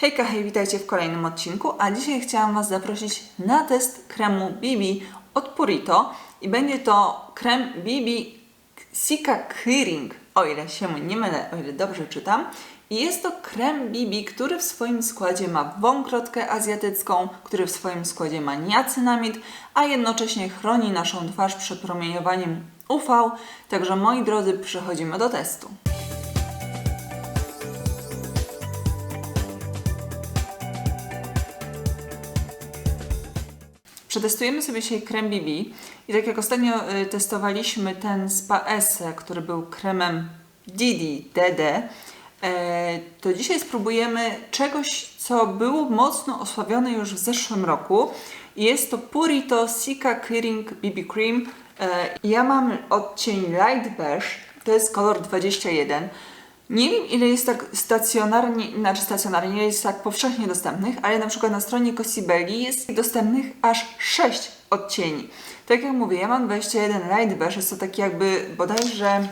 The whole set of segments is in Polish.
Hejka, hej, witajcie w kolejnym odcinku, a dzisiaj chciałam Was zaprosić na test kremu BB od Purito i będzie to krem BB Sika Clearing, o ile się nie mylę, o ile dobrze czytam. I jest to krem BB, który w swoim składzie ma wąkrotkę azjatycką, który w swoim składzie ma niacynamid, a jednocześnie chroni naszą twarz przed promieniowaniem UV. Także moi drodzy, przechodzimy do testu. Przetestujemy sobie dzisiaj krem BB i tak jak ostatnio y, testowaliśmy ten Spa Esse, który był kremem Didi DD, e, to dzisiaj spróbujemy czegoś, co było mocno osławione już w zeszłym roku. Jest to Purito Sika Clearing BB Cream. E, Ja mam odcień Light Beige, to jest kolor 21. Nie wiem ile jest tak stacjonarnie, znaczy stacjonarnie, ile jest tak powszechnie dostępnych, ale na przykład na stronie Cosibelli jest dostępnych aż 6 odcieni. Tak jak mówię, ja mam 21 Light Beige, jest to taki jakby bodajże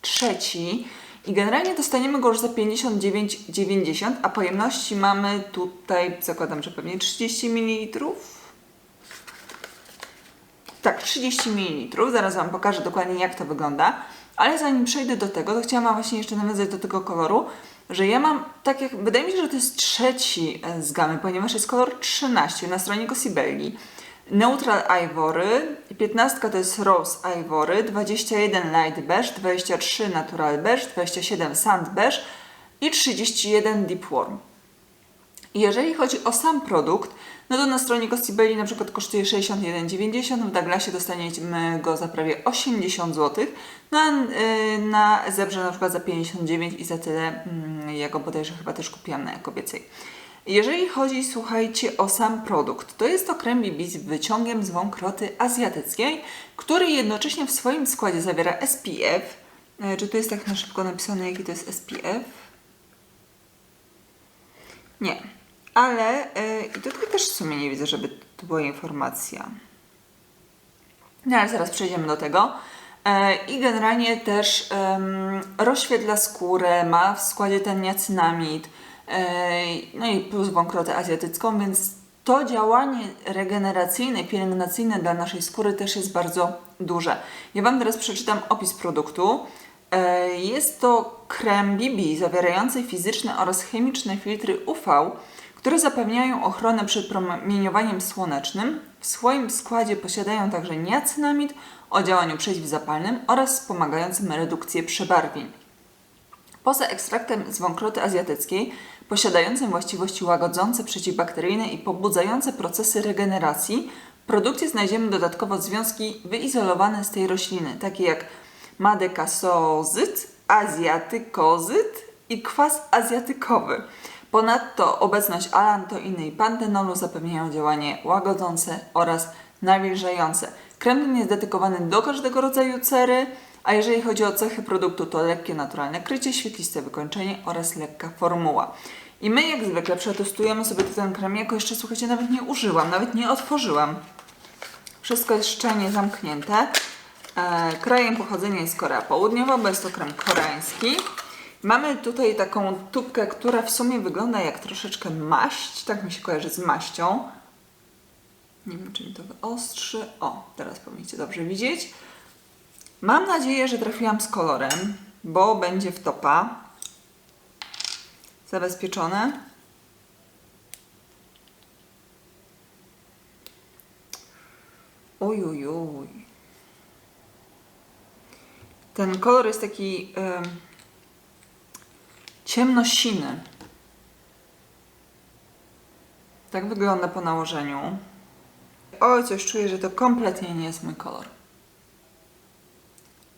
trzeci i generalnie dostaniemy go już za 59,90, a pojemności mamy tutaj, zakładam, że pewnie 30 ml. Tak, 30 ml. Zaraz Wam pokażę dokładnie jak to wygląda. Ale zanim przejdę do tego, to chciałam właśnie jeszcze nawiązać do tego koloru, że ja mam, tak jak, wydaje mi się, że to jest trzeci e, z gamy, ponieważ jest kolor 13 na stronie Cosibelli. Neutral Ivory, 15 to jest Rose Ivory, 21 Light Beige, 23 Natural Beige, 27 Sand Beige i 31 Deep Warm. Jeżeli chodzi o sam produkt, no to na stronie Costibelli na przykład kosztuje 61,90, w Douglasie dostaniemy go za prawie 80 zł, na, yy, na Zebrze na przykład za 59 i za tyle mm, ja go bodajże chyba też kupiłam na kobiecej. Jeżeli chodzi, słuchajcie, o sam produkt, to jest to krem BB z wyciągiem z wąkroty azjatyckiej, który jednocześnie w swoim składzie zawiera SPF. E, Czy tu jest tak na szybko napisane, jaki to jest SPF? Nie, ale yy, i tutaj też w sumie nie widzę, żeby tu była informacja. No ale zaraz przejdziemy do tego. E, I generalnie też em, rozświetla skórę, ma w składzie ten niacynamid, e, no i plus wąkrotę azjatycką, więc to działanie regeneracyjne, pielęgnacyjne dla naszej skóry też jest bardzo duże. Ja Wam teraz przeczytam opis produktu. E, Jest to krem BB zawierający fizyczne oraz chemiczne filtry UV, które zapewniają ochronę przed promieniowaniem słonecznym. W swoim składzie posiadają także niacynamid o działaniu przeciwzapalnym oraz wspomagającym redukcję przebarwień. Poza ekstraktem z wąkroty azjatyckiej, posiadającym właściwości łagodzące, przeciwbakteryjne i pobudzające procesy regeneracji, w produkcie znajdziemy dodatkowo związki wyizolowane z tej rośliny, takie jak madekasozyt, azjatykozyt i kwas azjatykowy. Ponadto obecność alantoiny i pantenolu zapewniają działanie łagodzące oraz nawilżające. Krem ten jest dedykowany do każdego rodzaju cery, a jeżeli chodzi o cechy produktu, to lekkie naturalne krycie, świetliste wykończenie oraz lekka formuła. I my jak zwykle przetestujemy sobie ten krem, jako jeszcze słuchajcie, nawet nie użyłam, nawet nie otworzyłam. Wszystko jest szczelnie zamknięte. E, krajem pochodzenia jest Korea Południowa, bo jest to krem koreański. Mamy tutaj taką tubkę, która w sumie wygląda jak troszeczkę maść, tak mi się kojarzy z maścią. Nie wiem, czy mi to wyostrzy. O, teraz powinniście dobrze widzieć. Mam nadzieję, że trafiłam z kolorem, bo będzie w topa. Zabezpieczone. Ujujuj. Ten kolor jest taki em, ciemnosiny. Tak wygląda po nałożeniu. Oj, coś czuję, że to kompletnie nie jest mój kolor.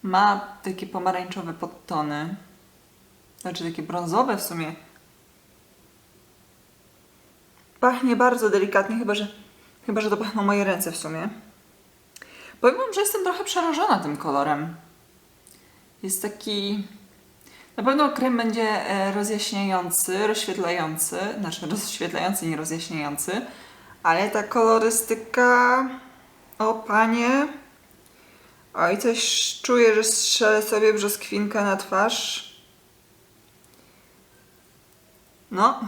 Ma takie pomarańczowe podtony. Znaczy takie brązowe w sumie. Pachnie bardzo delikatnie, chyba że, chyba, że to pachną moje ręce w sumie. Powiem wam, że jestem trochę przerażona tym kolorem. Jest taki... Na pewno krem będzie e, rozjaśniający, rozświetlający, znaczy rozświetlający, nie rozjaśniający, ale ta kolorystyka, o panie, oj coś czuję, że strzelę sobie brzoskwinkę na twarz. No,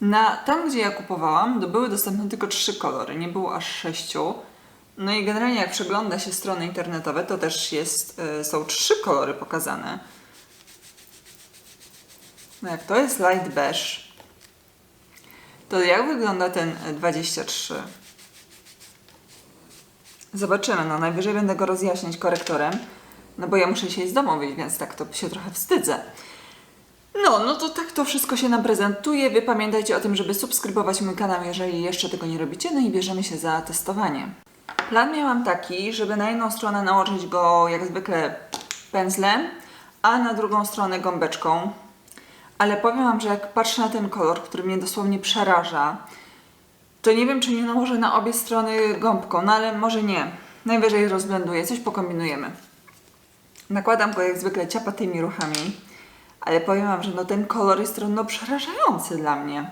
Na, tam, gdzie ja kupowałam, były dostępne tylko trzy kolory, nie było aż sześciu. No i generalnie jak przegląda się strony internetowe, to też jest, y, są trzy kolory pokazane. No jak to jest light beige, to jak wygląda ten y, 23? Zobaczymy, no najwyżej będę go rozjaśniać korektorem, no bo ja muszę się z domu wyjść, więc tak to się trochę wstydzę. No, no to tak to wszystko się nam prezentuje. Wy pamiętajcie o tym, żeby subskrybować mój kanał, jeżeli jeszcze tego nie robicie, no i bierzemy się za testowanie. Plan miałam taki, żeby na jedną stronę nałożyć go jak zwykle pędzlem, a na drugą stronę gąbeczką. Ale powiem Wam, że jak patrzę na ten kolor, który mnie dosłownie przeraża, to nie wiem, czy nie nałożę na obie strony gąbką, no ale może nie. Najwyżej rozblenduję, coś pokombinujemy. Nakładam go jak zwykle ciapatymi ruchami, ale powiem Wam, że no ten kolor jest no przerażający dla mnie.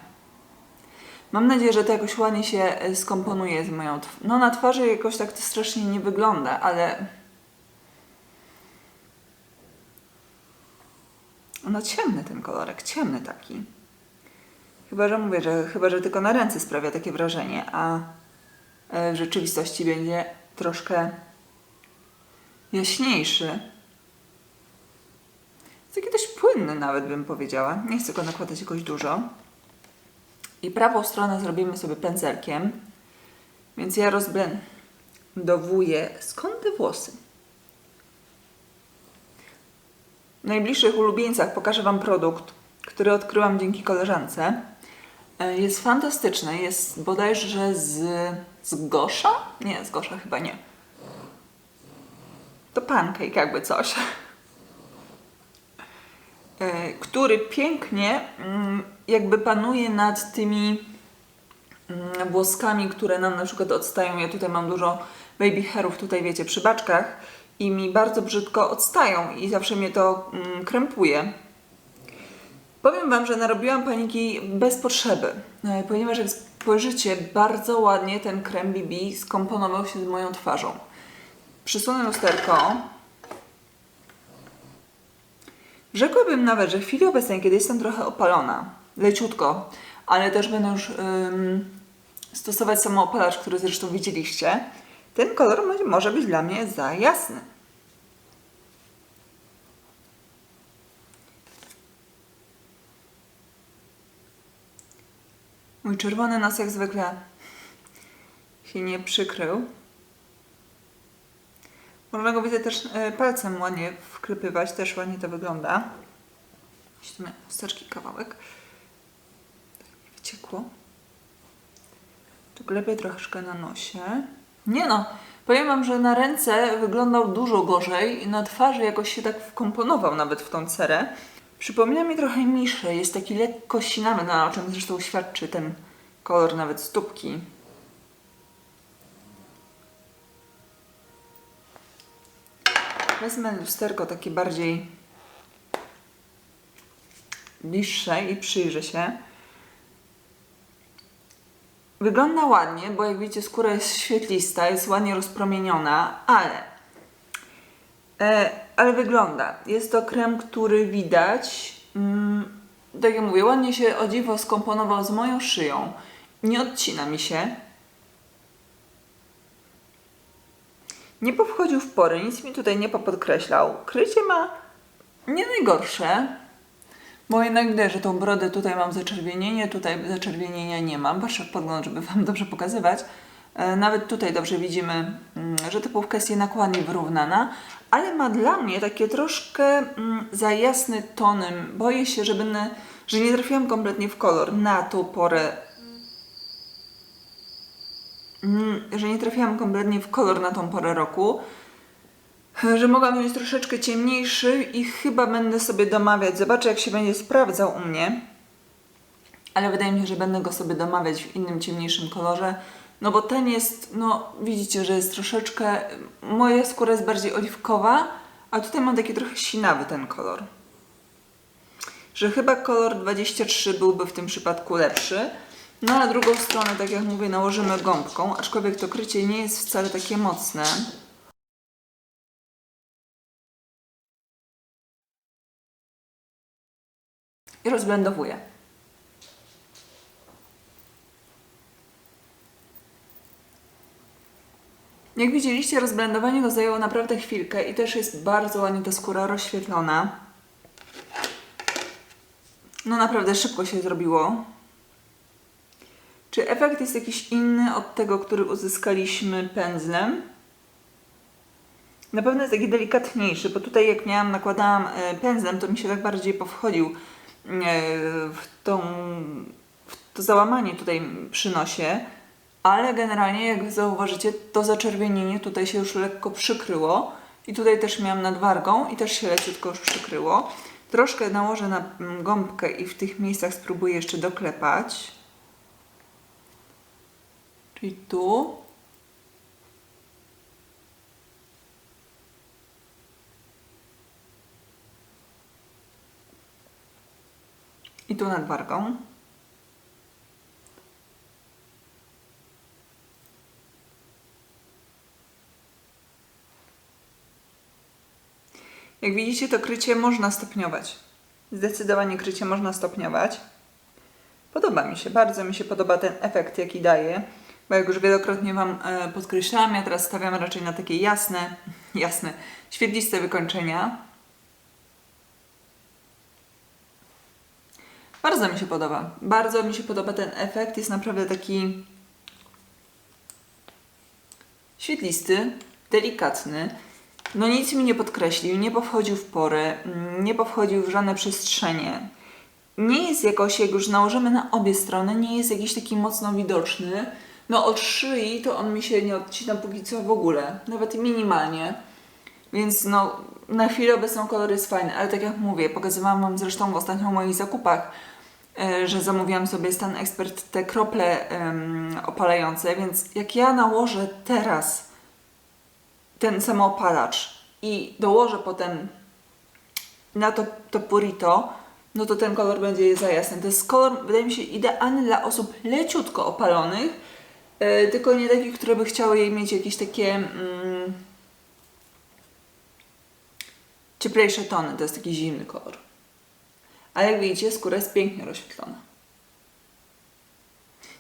Mam nadzieję, że to jakoś ładnie się skomponuje z moją twarzą. No na twarzy jakoś tak to strasznie nie wygląda, ale... No ciemny ten kolorek, ciemny taki. Chyba, że mówię, że chyba, że tylko na ręce sprawia takie wrażenie, a e, w rzeczywistości będzie troszkę jaśniejszy. Taki dość płynny nawet bym powiedziała. Nie chcę go nakładać jakoś dużo. I prawą stronę zrobimy sobie pędzelkiem. Więc ja rozblendowuję skąd te włosy. W najbliższych ulubieńcach pokażę Wam produkt, który odkryłam dzięki koleżance. E, Jest fantastyczny. Jest bodajże z, z Gosza? Nie, z Gosza chyba nie. To pancake jakby coś. E, Który pięknie mm, jakby panuje nad tymi mm, włoskami, które nam na przykład odstają. Ja tutaj mam dużo baby hairów, tutaj wiecie, przy baczkach i mi bardzo brzydko odstają i zawsze mnie to mm, krępuje. Powiem Wam, że narobiłam paniki bez potrzeby, e, ponieważ jak spojrzycie, bardzo ładnie ten krem BB skomponował się z moją twarzą. Przysunę lusterko. Rzekłabym nawet, że w chwili obecnej, kiedy jestem trochę opalona, leciutko, ale też będę już ym, stosować samoopalacz, który zresztą widzieliście, ten kolor mo- może być dla mnie za jasny. Mój czerwony nos jak zwykle się nie przykrył. Można go widzę też e, palcem ładnie wklepywać, też ładnie to wygląda. Weźmy chusteczki kawałek. Tak wyciekło. Tu lepiej troszkę na nosie. Nie no, powiem Wam, że na ręce wyglądał dużo gorzej i na twarzy jakoś się tak wkomponował nawet w tą cerę. Przypomina mi trochę miszę, jest taki lekko sinawy, no, o czym zresztą świadczy ten kolor nawet stópki. Wezmę lusterko takie bardziej bliższe i przyjrzę się. Wygląda ładnie, bo jak widzicie skóra jest świetlista, jest ładnie rozpromieniona, ale e, ale wygląda. Jest to krem, który widać, mm, tak jak mówię, ładnie się o dziwo skomponował z moją szyją. Nie odcina mi się. Nie powchodził w pory, nic mi tutaj nie popodkreślał. Krycie ma nie najgorsze, bo jednak widać, że tą brodę tutaj mam zaczerwienienie, tutaj zaczerwienienia nie mam. Patrzę w podgląd, żeby Wam dobrze pokazywać. E, Nawet tutaj dobrze widzimy, mm, że ta połówka jest jednak ładnie wyrównana, ale ma dla mnie takie troszkę mm, za jasny tonem. Boję się, że będę, że nie trafiłam kompletnie w kolor na tą porę Mm, że nie trafiłam kompletnie w kolor na tą porę roku, że mogłam wziąć troszeczkę ciemniejszy i chyba będę sobie domawiać. Zobaczę, jak się będzie sprawdzał u mnie. Ale wydaje mi się, że będę go sobie domawiać w innym, ciemniejszym kolorze. No bo ten jest, no widzicie, że jest troszeczkę, moja skóra jest bardziej oliwkowa, a tutaj mam taki trochę sinawy ten kolor. Że chyba kolor 23 byłby w tym przypadku lepszy. No a drugą stronę, tak jak mówię, nałożymy gąbką, aczkolwiek to krycie nie jest wcale takie mocne. I rozblendowuję. Jak widzieliście, rozblendowanie go zajęło naprawdę chwilkę i też jest bardzo ładnie ta skóra rozświetlona. No naprawdę szybko się zrobiło. Czy efekt jest jakiś inny od tego, który uzyskaliśmy pędzlem? Na pewno jest taki delikatniejszy, bo tutaj jak miałam, nakładałam e, pędzlem, to mi się tak bardziej powchodził e, w, tą, w to załamanie tutaj przy nosie, ale generalnie jak zauważycie, to zaczerwienienie tutaj się już lekko przykryło i tutaj też miałam nad wargą i też się leciutko już przykryło. Troszkę nałożę na mm, gąbkę i w tych miejscach spróbuję jeszcze doklepać. Czyli tu. I tu nad Jak widzicie, to krycie można stopniować. Zdecydowanie krycie można stopniować. Podoba mi się, bardzo mi się podoba ten efekt, jaki daje. Bo jak już wielokrotnie Wam e, podkreślałam, ja teraz stawiam raczej na takie jasne, jasne, świetliste wykończenia. Bardzo mi się podoba. Bardzo mi się podoba ten efekt. Jest naprawdę taki świetlisty, delikatny. No nic mi nie podkreślił, nie powchodził w pory, mm, nie powchodził w żadne przestrzenie. Nie jest jakoś, jak już nałożymy na obie strony, nie jest jakiś taki mocno widoczny. No od szyi to on mi się nie odcina póki co w ogóle, nawet minimalnie. Więc no na chwilę obecną kolor jest fajny, ale tak jak mówię, pokazywałam Wam zresztą w ostatnio moich zakupach, e, że zamówiłam sobie Stan Expert te krople um, opalające, więc jak ja nałożę teraz ten samoopalacz i dołożę potem na to, to purito, no to ten kolor będzie za jasny. To jest kolor, wydaje mi się, idealny dla osób leciutko opalonych, yy, tylko nie takich, które by chciały mieć jakieś takie mm, cieplejsze tony. To jest taki zimny kolor. Ale jak widzicie, skóra jest pięknie rozświetlona.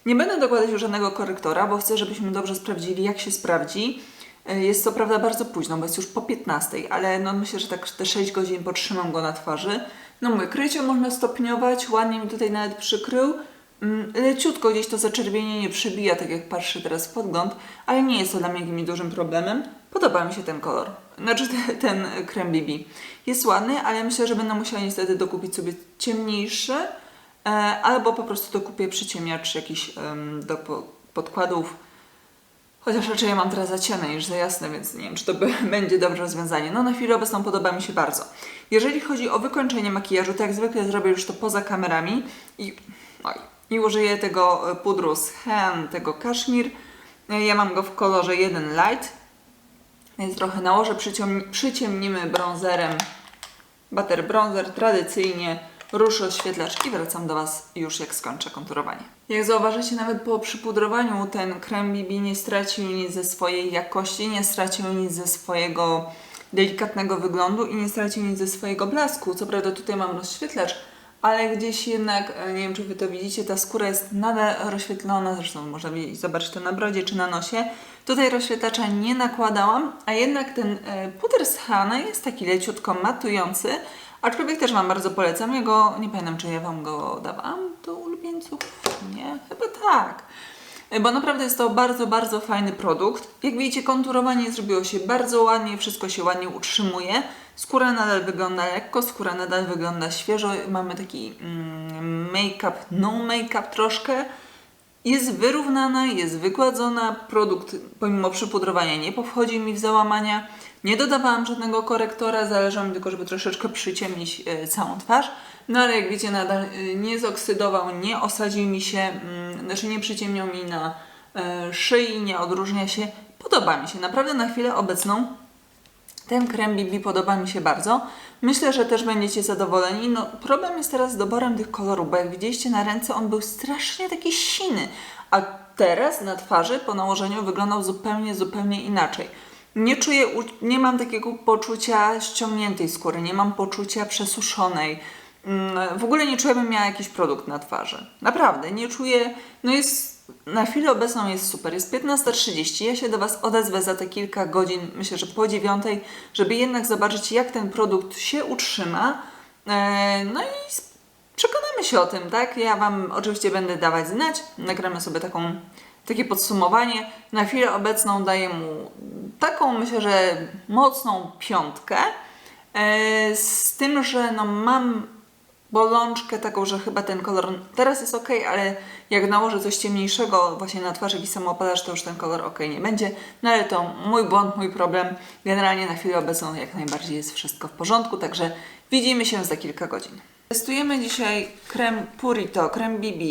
Nie będę dokładać już żadnego korektora, bo chcę, żebyśmy dobrze sprawdzili, jak się sprawdzi. E, jest co prawda bardzo późno, bo jest już po 15, ale no myślę, że tak te 6 godzin potrzymam go na twarzy. No mówię, krycie można stopniować, ładnie mi tutaj nawet przykrył. Mm, leciutko gdzieś to zaczerwienienie przebija, tak jak patrzę teraz w podgląd, ale nie jest to dla mnie jakimś dużym problemem. Podoba mi się ten kolor, znaczy ten, ten krem BB. Jest ładny, ale myślę, że będę musiała niestety dokupić sobie ciemniejszy, e, albo po prostu dokupię przyciemniacz jakiś do podkładów Chociaż raczej ja mam teraz za ciemne niż za jasne, więc nie wiem, czy to będzie dobre rozwiązanie. No na chwilę obecną podoba mi się bardzo. Jeżeli chodzi o wykończenie makijażu, to jak zwykle zrobię już to poza kamerami i, oj, i użyję tego e, pudru z Hen, tego kaszmir. E, ja mam go w kolorze 1 light, więc trochę nałożę, przyciemnimy bronzerem. Butter bronzer tradycyjnie róż rozświetlacz i wracam do Was już jak skończę konturowanie. Jak zauważycie, nawet po przypudrowaniu ten krem BB nie stracił nic ze swojej jakości, nie stracił nic ze swojego delikatnego wyglądu i nie stracił nic ze swojego blasku. Co prawda tutaj mam rozświetlacz, ale gdzieś jednak, e, nie wiem czy Wy to widzicie, ta skóra jest nadal rozświetlona, zresztą można zobaczyć to na brodzie czy na nosie. Tutaj rozświetlacza nie nakładałam, a jednak ten e, puder z Hana jest taki leciutko matujący, Aczkolwiek też Wam bardzo polecam. Ja go, nie pamiętam czy ja Wam go dawałam do ulubieńców. Nie, chyba tak. Bo naprawdę jest to bardzo, bardzo fajny produkt. Jak widzicie, konturowanie zrobiło się bardzo ładnie, wszystko się ładnie utrzymuje. Skóra nadal wygląda lekko, skóra nadal wygląda świeżo. Mamy taki mm, make-up, no make-up troszkę. Jest wyrównana, jest wygładzona. Produkt pomimo przypudrowania nie powchodzi mi w załamania. Nie dodawałam żadnego korektora, zależało mi tylko, żeby troszeczkę przyciemnić e, całą twarz. No ale jak widzicie, nadal e, nie zoksydował, nie osadził mi się, mm, znaczy nie przyciemniał mi na e, szyi, nie odróżnia się. Podoba mi się, naprawdę na chwilę obecną ten krem BB podoba mi się bardzo. Myślę, że też będziecie zadowoleni. No, problem jest teraz z doborem tych kolorów, bo jak widzieliście na ręce, on był strasznie taki siny, a teraz na twarzy po nałożeniu wyglądał zupełnie, zupełnie inaczej. Nie czuję, nie mam takiego poczucia ściągniętej skóry, nie mam poczucia przesuszonej. Mm, W ogóle nie czuję, bym miała jakiś produkt na twarzy. Naprawdę, nie czuję. No jest. Na chwilę obecną jest super. Jest 15.30. Ja się do Was odezwę za te kilka godzin, myślę, że po dziewiątej, żeby jednak zobaczyć, jak ten produkt się utrzyma. E, No i przekonamy się o tym, tak? Ja Wam oczywiście będę dawać znać. Nagramy sobie taką, takie podsumowanie. Na chwilę obecną daję mu taką, myślę, że mocną piątkę. E, Z tym, że no mam bolączkę taką, że chyba ten kolor teraz jest ok, ale jak nałożę coś ciemniejszego właśnie na twarz, jakiś samoopalasz, to już ten kolor ok nie będzie. No ale to mój błąd, mój problem. Generalnie na chwilę obecną jak najbardziej jest wszystko w porządku, także widzimy się za kilka godzin. Testujemy dzisiaj krem Purito, krem BB.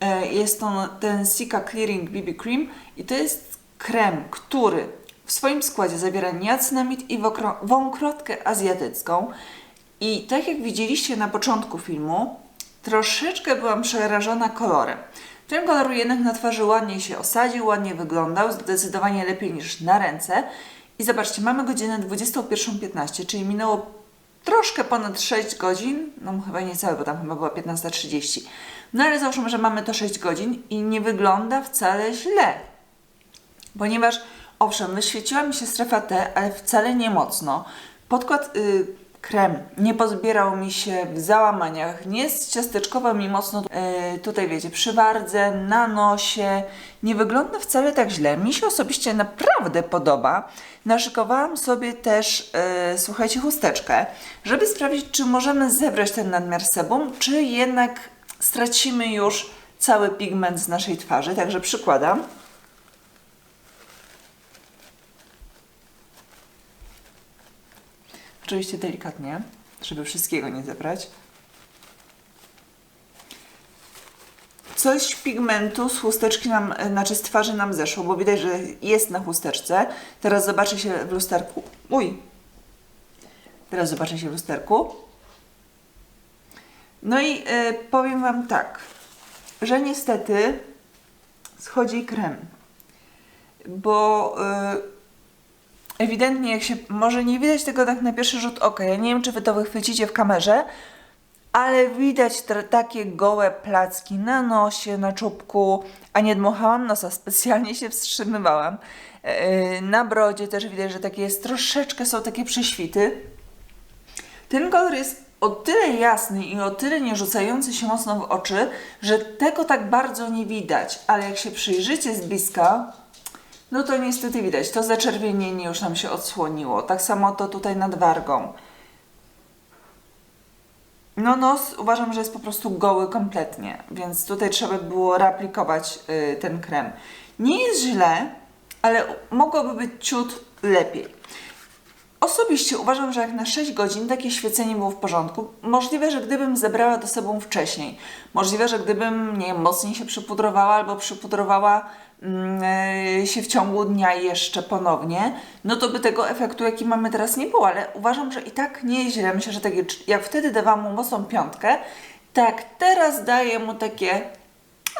E, Jest to ten Sika Clearing BB Cream i to jest krem, który w swoim składzie zawiera niacinamid i wąkrotkę azjatycką. I tak jak widzieliście na początku filmu, troszeczkę byłam przerażona kolorem. Ten kolor jednak na twarzy ładnie się osadził, ładnie wyglądał, zdecydowanie lepiej niż na ręce. I zobaczcie, mamy godzinę 21.15, czyli minęło troszkę ponad 6 godzin, no chyba nie całe, bo tam chyba była 15.30. No ale załóżmy, że mamy to 6 godzin i nie wygląda wcale źle. Ponieważ, owszem, wyświeciła mi się strefa T, ale wcale nie mocno. Podkład y, krem nie pozbierał mi się w załamaniach, nie ciasteczkował mi mocno y, tutaj, wiecie, przy wardze, na nosie. Nie wygląda wcale tak źle. Mi się osobiście naprawdę podoba. Naszykowałam sobie też, y, słuchajcie, chusteczkę, żeby sprawdzić, czy możemy zebrać ten nadmiar sebum, czy jednak stracimy już cały pigment z naszej twarzy. Także przykładam. Oczywiście delikatnie, żeby wszystkiego nie zebrać. Coś pigmentu z chusteczki nam, znaczy z twarzy nam zeszło, bo widać, że jest na chusteczce. Teraz zobaczę się w lusterku. Uj! Teraz zobaczę się w lusterku. No i e, powiem Wam tak, że niestety schodzi krem, bo e, ewidentnie jak się, może nie widać tego tak na pierwszy rzut oka, ja nie wiem czy Wy to wychwycicie w kamerze, ale widać takie gołe placki na nosie, na czubku, a nie dmuchałam nosa, specjalnie się wstrzymywałam. Yy, na brodzie też widać, że takie jest, troszeczkę są takie prześwity. Ten kolor jest o tyle jasny i o tyle nie rzucający się mocno w oczy, że tego tak bardzo nie widać, ale jak się przyjrzycie z bliska, no to niestety widać, to zaczerwienienie już nam się odsłoniło. Tak samo to tutaj nad wargą. No nos uważam, że jest po prostu goły kompletnie, więc tutaj trzeba było reaplikować y, ten krem. Nie jest źle, ale mogłoby być ciut lepiej. Osobiście uważam, że jak na 6 godzin takie świecenie było w porządku. Możliwe, że gdybym zebrała do sobą wcześniej, możliwe, że gdybym nie wiem, mocniej się przypudrowała albo przypudrowała e, się w ciągu dnia jeszcze ponownie, no to by tego efektu, jaki mamy teraz, nie było, ale uważam, że i tak nie jest źle. Myślę, że takie, jak wtedy dawałam mu mocną piątkę, tak teraz daję mu takie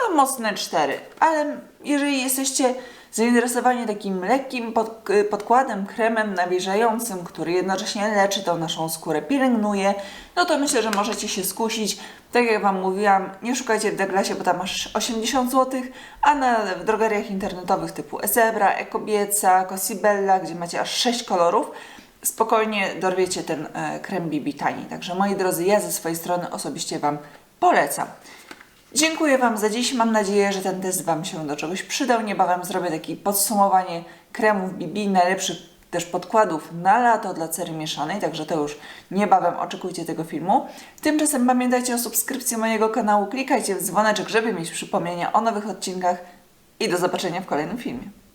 a mocne cztery. Ale jeżeli jesteście zainteresowani takim lekkim pod, podkładem, kremem nawilżającym, który jednocześnie leczy tą naszą skórę, pielęgnuje, no to myślę, że możecie się skusić. Tak jak Wam mówiłam, nie szukajcie w Douglasie, bo tam masz 80 zł, a na w drogeriach internetowych typu Ezebra, Ekobieca, Cosibella, gdzie macie aż 6 kolorów, spokojnie dorwiecie ten e, krem BB tani. Także moi drodzy, ja ze swojej strony osobiście Wam polecam. Dziękuję Wam za dziś. Mam nadzieję, że ten test Wam się do czegoś przydał. Niebawem zrobię takie podsumowanie kremów BB, najlepszych też podkładów na lato dla cery mieszanej, także to już niebawem oczekujcie tego filmu. Tymczasem pamiętajcie o subskrypcji mojego kanału, klikajcie w dzwoneczek, żeby mieć przypomnienia o nowych odcinkach i do zobaczenia w kolejnym filmie.